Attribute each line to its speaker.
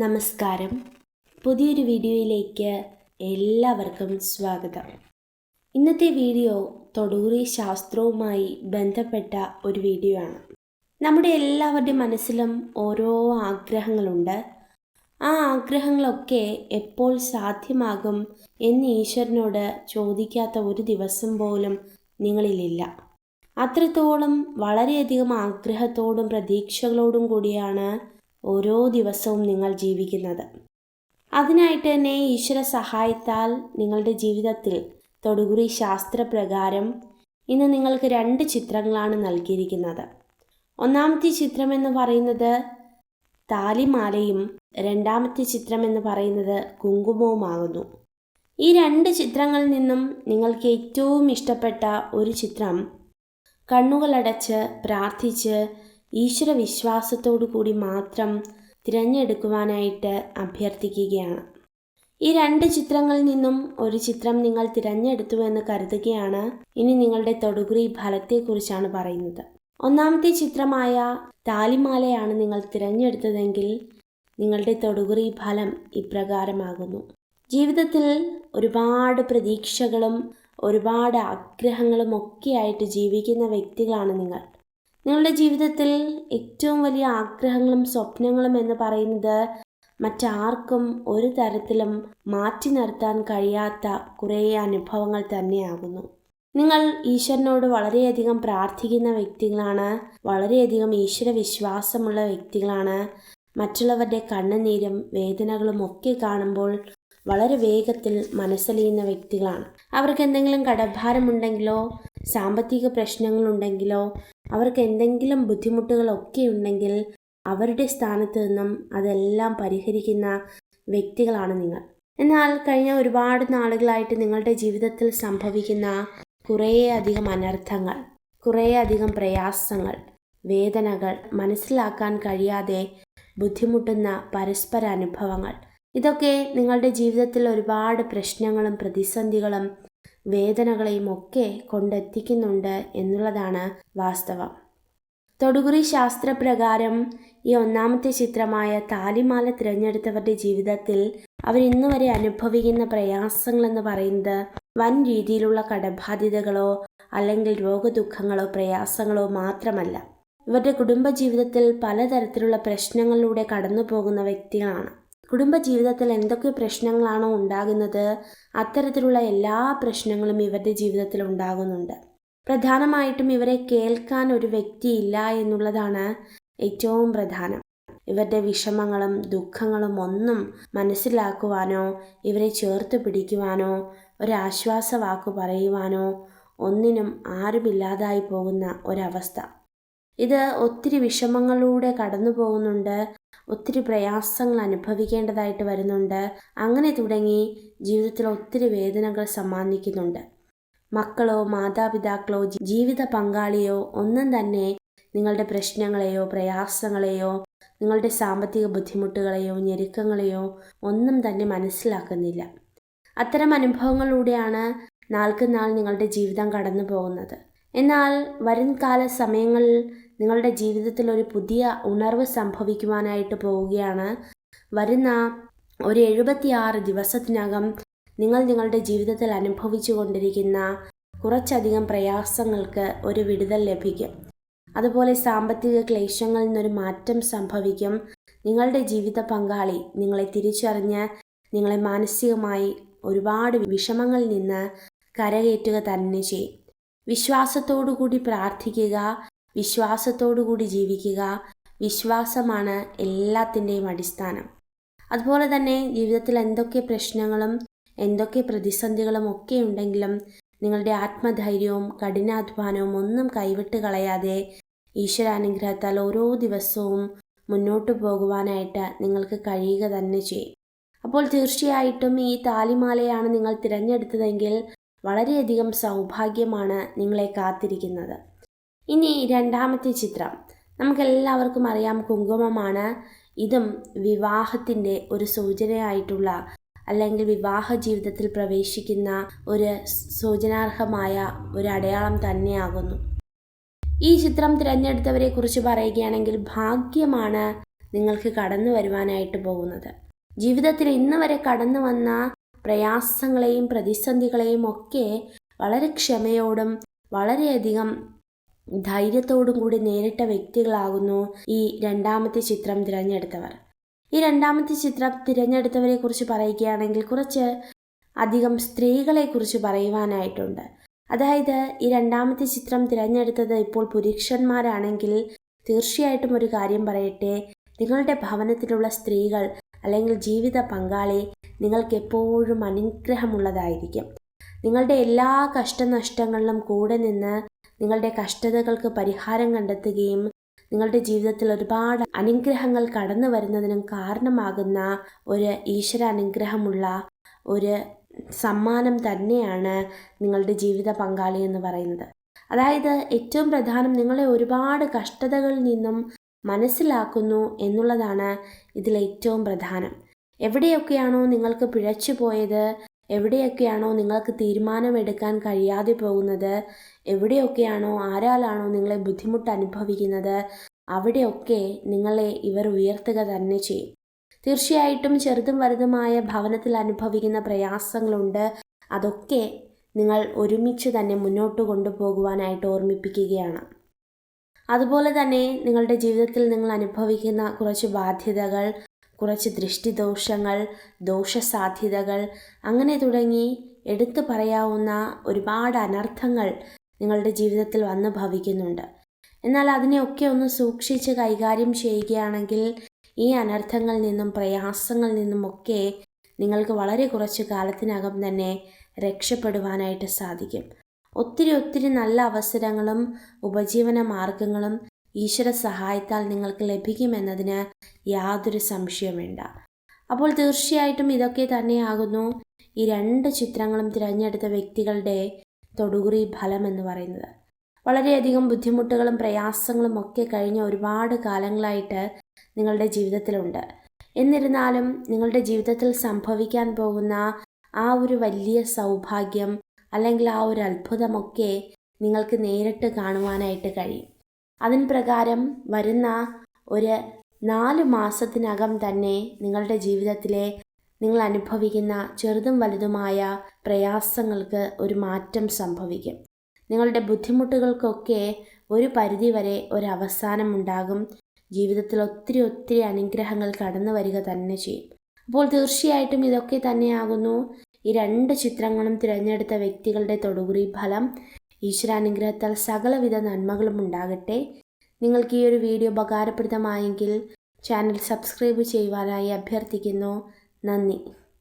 Speaker 1: നമസ്കാരം. പുതിയൊരു വീഡിയോയിലേക്ക് എല്ലാവർക്കും സ്വാഗതം. ഇന്നത്തെ വീഡിയോ തൊടൂറി ശാസ്ത്രവുമായി ബന്ധപ്പെട്ട ഒരു വീഡിയോ ആണ്. നമ്മുടെ എല്ലാവരുടെയും മനസ്സിലും ഓരോ ആഗ്രഹങ്ങളുണ്ട്. ആ ആഗ്രഹങ്ങളൊക്കെ എപ്പോൾ സാധ്യമാകും എന്ന് ഈശ്വരനോട് ചോദിക്കാത്ത ഒരു ദിവസം പോലും നിങ്ങളിലില്ല. അത്രത്തോളം വളരെയധികം ആഗ്രഹത്തോടും പ്രതീക്ഷകളോടും കൂടിയാണ് ഓരോ ദിവസവും നിങ്ങൾ ജീവിക്കുന്നത്. അതിനായിട്ട് തന്നെ ഈശ്വര സഹായത്താൽ നിങ്ങളുടെ ജീവിതത്തിൽ തൊടുകുറി ശാസ്ത്രപ്രകാരം ഇന്ന് നിങ്ങൾക്ക് രണ്ട് ചിത്രങ്ങളാണ് നൽകിയിരിക്കുന്നത്. ഒന്നാമത്തെ ചിത്രം എന്ന് പറയുന്നത് താലിമാലയും രണ്ടാമത്തെ ചിത്രം എന്ന് പറയുന്നത് കുങ്കുമവുമാകുന്നു. ഈ രണ്ട് ചിത്രങ്ങളിൽ നിന്നും നിങ്ങൾക്ക് ഏറ്റവും ഇഷ്ടപ്പെട്ട ഒരു ചിത്രം കണ്ണുകളടച്ച് പ്രാർത്ഥിച്ച് ഈശ്വര വിശ്വാസത്തോടു കൂടി മാത്രം തിരഞ്ഞെടുക്കുവാനായിട്ട് അഭ്യർത്ഥിക്കുകയാണ്. ഈ രണ്ട് ചിത്രങ്ങളിൽ നിന്നും ഒരു ചിത്രം നിങ്ങൾ തിരഞ്ഞെടുത്തു എന്ന് കരുതുകയാണ്. ഇനി നിങ്ങളുടെ തൊടുകുറി ഫലത്തെക്കുറിച്ചാണ് പറയുന്നത്. ഒന്നാമത്തെ ചിത്രമായ താലിമാലയാണ് നിങ്ങൾ തിരഞ്ഞെടുത്തതെങ്കിൽ നിങ്ങളുടെ തൊടുകുറി ഫലം ഇപ്രകാരമാകുന്നു. ജീവിതത്തിൽ ഒരുപാട് പ്രതീക്ഷകളും ഒരുപാട് ആഗ്രഹങ്ങളും ഒക്കെയായിട്ട് ജീവിക്കുന്ന വ്യക്തികളാണ് നിങ്ങൾ. നിങ്ങളുടെ ജീവിതത്തിൽ ഏറ്റവും വലിയ ആഗ്രഹങ്ങളും സ്വപ്നങ്ങളും എന്ന് പറയുന്നത് മറ്റാർക്കും ഒരു തരത്തിലും മാറ്റി നിർത്താൻ കഴിയാത്ത കുറേ അനുഭവങ്ങൾ തന്നെയാകുന്നു. നിങ്ങൾ ഈശ്വരനോട് വളരെയധികം പ്രാർത്ഥിക്കുന്ന വ്യക്തികളാണ് വളരെയധികം ഈശ്വര വിശ്വാസമുള്ള വ്യക്തികളാണ്. മറ്റുള്ളവരുടെ കണ്ണുനീരും വേദനകളും ഒക്കെ കാണുമ്പോൾ വളരെ വേഗത്തിൽ മനസ്സലിയുന്ന വ്യക്തികളാണ്. അവർക്ക് എന്തെങ്കിലും കടഭാരമുണ്ടെങ്കിലോ സാമ്പത്തിക പ്രശ്നങ്ങളുണ്ടെങ്കിലോ അവർക്ക് എന്തെങ്കിലും ബുദ്ധിമുട്ടുകളൊക്കെ ഉണ്ടെങ്കിൽ അവരുടെ സ്ഥാനത്ത് നിന്നും അതെല്ലാം പരിഹരിക്കുന്ന വ്യക്തികളാണ് നിങ്ങൾ. എന്നാൽ കഴിഞ്ഞ ഒരുപാട് നാളുകളായിട്ട് നിങ്ങളുടെ ജീവിതത്തിൽ സംഭവിക്കുന്ന കുറേയധികം അനർത്ഥങ്ങൾ കുറേയധികം പ്രയാസങ്ങൾ വേദനകൾ മനസ്സിലാക്കാൻ കഴിയാതെ ബുദ്ധിമുട്ടുന്ന പരസ്പര അനുഭവങ്ങൾ. ഇതൊക്കെ നിങ്ങളുടെ ജീവിതത്തിൽ ഒരുപാട് പ്രശ്നങ്ങളും പ്രതിസന്ധികളും വേദനകളെയും ഒക്കെ കൊണ്ടെത്തിക്കുന്നുണ്ട് എന്നുള്ളതാണ് വാസ്തവം. തൊടുകുറി ശാസ്ത്രപ്രകാരം ഈ ഒന്നാമത്തെ ചിത്രമായ താലിമാല തിരഞ്ഞെടുത്തവരുടെ ജീവിതത്തിൽ അവർ ഇന്നുവരെ അനുഭവിക്കുന്ന പ്രയാസങ്ങളെന്ന് പറയുന്നത് വൻ രീതിയിലുള്ള കടബാധ്യതകളോ അല്ലെങ്കിൽ രോഗദുഃഖങ്ങളോ പ്രയാസങ്ങളോ മാത്രമല്ല. ഇവരുടെ കുടുംബജീവിതത്തിൽ പലതരത്തിലുള്ള പ്രശ്നങ്ങളിലൂടെ കടന്നു പോകുന്ന വ്യക്തികളാണ്. കുടുംബജീവിതത്തിൽ എന്തൊക്കെ പ്രശ്നങ്ങളാണോ ഉണ്ടാകുന്നത്? അത്തരത്തിലുള്ള എല്ലാ പ്രശ്നങ്ങളും ഇവരുടെ ജീവിതത്തിൽ ഉണ്ടാകുന്നുണ്ട്. പ്രധാനമായിട്ടും ഇവരെ കേൾക്കാൻ ഒരു വ്യക്തിയില്ല എന്നുള്ളതാണ് ഏറ്റവും പ്രധാനം. ഇവരുടെ വിഷമങ്ങളും ദുഃഖങ്ങളും ഒന്നും മനസ്സിലാക്കുവാനോ ഇവരെ ചേർത്ത് പിടിക്കുവാനോ ഒരാശ്വാസ വാക്ക് പറയുവാനോ ഒന്നിനും ആരുമില്ലാതായി പോകുന്ന ഒരവസ്ഥ. ഇത് ഒത്തിരി വിഷമങ്ങളിലൂടെ കടന്നു പോകുന്നുണ്ട് ഒത്തിരി പ്രയാസങ്ങൾ അനുഭവിക്കേണ്ടതായിട്ട് വരുന്നുണ്ട്. അങ്ങനെ തുടങ്ങി ജീവിതത്തിൽ ഒത്തിരി വേദനകൾ സമ്മാനിക്കുന്നുണ്ട്. മക്കളോ മാതാപിതാക്കളോ ജീവിത പങ്കാളിയോ ഒന്നും തന്നെ നിങ്ങളുടെ പ്രശ്നങ്ങളെയോ പ്രയാസങ്ങളെയോ നിങ്ങളുടെ സാമ്പത്തിക ബുദ്ധിമുട്ടുകളെയോ ഞെരുക്കങ്ങളെയോ ഒന്നും തന്നെ മനസ്സിലാക്കുന്നില്ല. അത്തരം അനുഭവങ്ങളിലൂടെയാണ് നാൾക്ക് നാൾ നിങ്ങളുടെ ജീവിതം കടന്നു പോകുന്നത് എന്നാൽ വരും കാല സമയങ്ങളിൽ നിങ്ങളുടെ ജീവിതത്തിൽ ഒരു പുതിയ ഉണർവ് സംഭവിക്കുവാനായിട്ട് പോവുകയാണ്. വരുന്ന ഒരു എഴുപത്തിയാറ് ദിവസത്തിനകം നിങ്ങൾ നിങ്ങളുടെ ജീവിതത്തിൽ അനുഭവിച്ചു കൊണ്ടിരിക്കുന്ന കുറച്ചധികം പ്രയാസങ്ങൾക്ക് ഒരു വിടുതൽ ലഭിക്കും. അതുപോലെ സാമ്പത്തിക ക്ലേശങ്ങളിൽ നിന്നൊരു മാറ്റം സംഭവിക്കും. നിങ്ങളുടെ ജീവിത പങ്കാളി നിങ്ങളെ തിരിച്ചറിഞ്ഞ് നിങ്ങളെ മാനസികമായി ഒരുപാട് വിഷമങ്ങളിൽ നിന്ന് കരകയറ്റുക തന്നെ ചെയ്യും. വിശ്വാസത്തോടു കൂടി പ്രാർത്ഥിക്കുക. വിശ്വാസത്തോടുകൂടി ജീവിക്കുക. വിശ്വാസമാണ് എല്ലാത്തിന്റെയും അടിസ്ഥാനം. അതുപോലെ തന്നെ ജീവിതത്തിൽ എന്തൊക്കെ പ്രശ്നങ്ങളും എന്തൊക്കെ പ്രതിസന്ധികളും ഒക്കെ ഉണ്ടെങ്കിലും നിങ്ങളുടെ ആത്മധൈര്യവും കഠിനാധ്വാനവും ഒന്നും കൈവിട്ട് കളയാതെ ഈശ്വരാനുഗ്രഹത്താൽ ഓരോ ദിവസവും മുന്നോട്ട് പോകുവാനായിട്ട് നിങ്ങൾക്ക് കഴിയുക തന്നെ ചെയ്യും. അപ്പോൾ തീർച്ചയായിട്ടും ഈ താലിമാലയാണ് നിങ്ങൾ തിരഞ്ഞെടുത്തതെങ്കിൽ വളരെയധികം സൗഭാഗ്യമാണ് നിങ്ങളെ കാത്തിരിക്കുന്നത്. ഇനി രണ്ടാമത്തെ ചിത്രം. നമുക്കെല്ലാവർക്കും അറിയാം കുങ്കുമമാണ്. ഇതും വിവാഹത്തിന്റെ ഒരു സൂചനയായിട്ടുള്ള അല്ലെങ്കിൽ വിവാഹ ജീവിതത്തിൽ പ്രവേശിക്കുന്ന ഒരു സൂചനാർഹമായ ഒരു അടയാളം തന്നെയാകുന്നു. ഈ ചിത്രം തിരഞ്ഞെടുത്തവരെ കുറിച്ച് പറയുകയാണെങ്കിൽ ഭാഗ്യമാണ് നിങ്ങൾക്ക് കടന്നു വരുവാനായിട്ട് പോകുന്നത്. ജീവിതത്തിൽ ഇന്ന് വരെ കടന്നു വന്ന പ്രയാസങ്ങളെയും പ്രതിസന്ധികളെയും ഒക്കെ വളരെ ക്ഷമയോടും വളരെയധികം ധൈര്യത്തോടും കൂടി നേരിട്ട വ്യക്തികളാകുന്നു ഈ രണ്ടാമത്തെ ചിത്രം തിരഞ്ഞെടുത്തവർ. ഈ രണ്ടാമത്തെ ചിത്രം തിരഞ്ഞെടുത്തവരെ കുറിച്ച് പറയുകയാണെങ്കിൽ കുറച്ച് അധികം സ്ത്രീകളെക്കുറിച്ച് പറയുവാനായിട്ടുണ്ട്. അതായത് ഈ രണ്ടാമത്തെ ചിത്രം തിരഞ്ഞെടുത്തത് ഇപ്പോൾ പുരുഷന്മാരാണെങ്കിൽ തീർച്ചയായിട്ടും ഒരു കാര്യം പറയട്ടെ നിങ്ങളുടെ ഭവനത്തിലുള്ള സ്ത്രീകൾ അല്ലെങ്കിൽ ജീവിത പങ്കാളി നിങ്ങൾക്ക് എപ്പോഴും അനുഗ്രഹമുള്ളതായിരിക്കും. നിങ്ങളുടെ എല്ലാ കഷ്ടനഷ്ടങ്ങളിലും കൂടെ നിന്ന് നിങ്ങളുടെ കഷ്ടതകൾക്ക് പരിഹാരം കണ്ടെത്തുകയും നിങ്ങളുടെ ജീവിതത്തിൽ ഒരുപാട് അനുഗ്രഹങ്ങൾ കടന്നു വരുന്നതിനും കാരണമാകുന്ന ഒരു ഈശ്വര അനുഗ്രഹമുള്ള ഒരു സമ്മാനം തന്നെയാണ് നിങ്ങളുടെ ജീവിത പങ്കാളി എന്ന് പറയുന്നത്. അതായത് ഏറ്റവും പ്രധാനം നിങ്ങളെ ഒരുപാട് കഷ്ടതകളിൽ നിന്നും മനസ്സിലാക്കുന്നു എന്നുള്ളതാണ് ഇതിൽ ഏറ്റവും പ്രധാനം. എവിടെയൊക്കെയാണോ നിങ്ങൾക്ക് പിഴച്ചു പോയത് എവിടെയൊക്കെയാണോ നിങ്ങൾക്ക് തീരുമാനമെടുക്കാൻ കഴിയാതെ പോകുന്നത്? എവിടെയൊക്കെയാണോ ആരാലാണോ നിങ്ങളെ ബുദ്ധിമുട്ട് അനുഭവിക്കുന്നത് അവിടെയൊക്കെ നിങ്ങളെ ഇവർ ഉയർത്തുക തന്നെ ചെയ്യും. തീർച്ചയായിട്ടും ചെറുതും വലുതുമായ ഭവനത്തിൽ അനുഭവിക്കുന്ന പ്രയാസങ്ങളുണ്ട്. അതൊക്കെ നിങ്ങൾ ഒരുമിച്ച് തന്നെ മുന്നോട്ട് കൊണ്ടുപോകുവാനായിട്ട് ഓർമ്മിപ്പിക്കുകയാണ്. അതുപോലെ തന്നെ നിങ്ങളുടെ ജീവിതത്തിൽ നിങ്ങൾ അനുഭവിക്കുന്ന കുറച്ച് ബാധ്യതകൾ കുറച്ച് ദൃഷ്ടിദോഷങ്ങൾ ദോഷസാധ്യതകൾ അങ്ങനെ തുടങ്ങി എടുത്തു പറയാവുന്ന ഒരുപാട് അനർത്ഥങ്ങൾ നിങ്ങളുടെ ജീവിതത്തിൽ വന്ന് ഭവിക്കുന്നുണ്ട്. എന്നാൽ അതിനെയൊക്കെ ഒന്ന് സൂക്ഷിച്ച് കൈകാര്യം ചെയ്യുകയാണെങ്കിൽ ഈ അനർത്ഥങ്ങളിൽ നിന്നും പ്രയാസങ്ങളിൽ നിന്നുമൊക്കെ നിങ്ങൾക്ക് വളരെ കുറച്ച് കാലത്തിനകം തന്നെ രക്ഷപ്പെടുവാനായിട്ട് സാധിക്കും. ഒത്തിരി ഒത്തിരി നല്ല അവസരങ്ങളും ഉപജീവന മാർഗങ്ങളും ഈശ്വര സഹായത്താൽ നിങ്ങൾക്ക് ലഭിക്കുമെന്നതിന് യാതൊരു സംശയവും വേണ്ട. അപ്പോൾ തീർച്ചയായിട്ടും ഇതൊക്കെ തന്നെയാകുന്നു ഈ രണ്ട് ചിത്രങ്ങളും തിരഞ്ഞെടുത്ത വ്യക്തികളുടെ തൊടുകുറി ഫലം എന്ന് പറയുന്നത്. വളരെയധികം ബുദ്ധിമുട്ടുകളും പ്രയാസങ്ങളും ഒക്കെ കഴിഞ്ഞ ഒരുപാട് കാലങ്ങളായിട്ട് നിങ്ങളുടെ ജീവിതത്തിലുണ്ട്. എന്നിരുന്നാലും നിങ്ങളുടെ ജീവിതത്തിൽ സംഭവിക്കാൻ പോകുന്ന ആ ഒരു വലിയ സൗഭാഗ്യം അല്ലെങ്കിൽ ആ ഒരു അത്ഭുതമൊക്കെ നിങ്ങൾക്ക് നേരിട്ട് കാണുവാനായിട്ട് കഴിയും. അതിന് പ്രകാരം വരുന്ന ഒരു നാല് മാസത്തിനകം തന്നെ നിങ്ങളുടെ ജീവിതത്തിലെ നിങ്ങൾ അനുഭവിക്കുന്ന ചെറുതും വലുതുമായ പ്രയാസങ്ങൾക്ക് ഒരു മാറ്റം സംഭവിക്കും. നിങ്ങളുടെ ബുദ്ധിമുട്ടുകൾക്കൊക്കെ ഒരു പരിധിവരെ ഒരവസാനം ഉണ്ടാകും. ജീവിതത്തിൽ ഒത്തിരി ഒത്തിരി അനുഗ്രഹങ്ങൾ കടന്നു വരിക തന്നെ ചെയ്യും. അപ്പോൾ തീർച്ചയായിട്ടും ഇതൊക്കെ തന്നെയാകുന്നു. ഈ രണ്ട് ചിത്രങ്ങളും തിരഞ്ഞെടുത്ത വ്യക്തികളുടെ തൊടുകുറി ഫലം. ഈശ്വരാനുഗ്രഹത്താൽ സകലവിധ നന്മകളും ഉണ്ടാകട്ടെ. നിങ്ങൾക്ക് ഈ ഒരു വീഡിയോ ഉപകാരപ്രദമായെങ്കിൽ ചാനൽ സബ്സ്ക്രൈബ് ചെയ്യുവാനായി അഭ്യർത്ഥിക്കുന്നു. നന്ദി.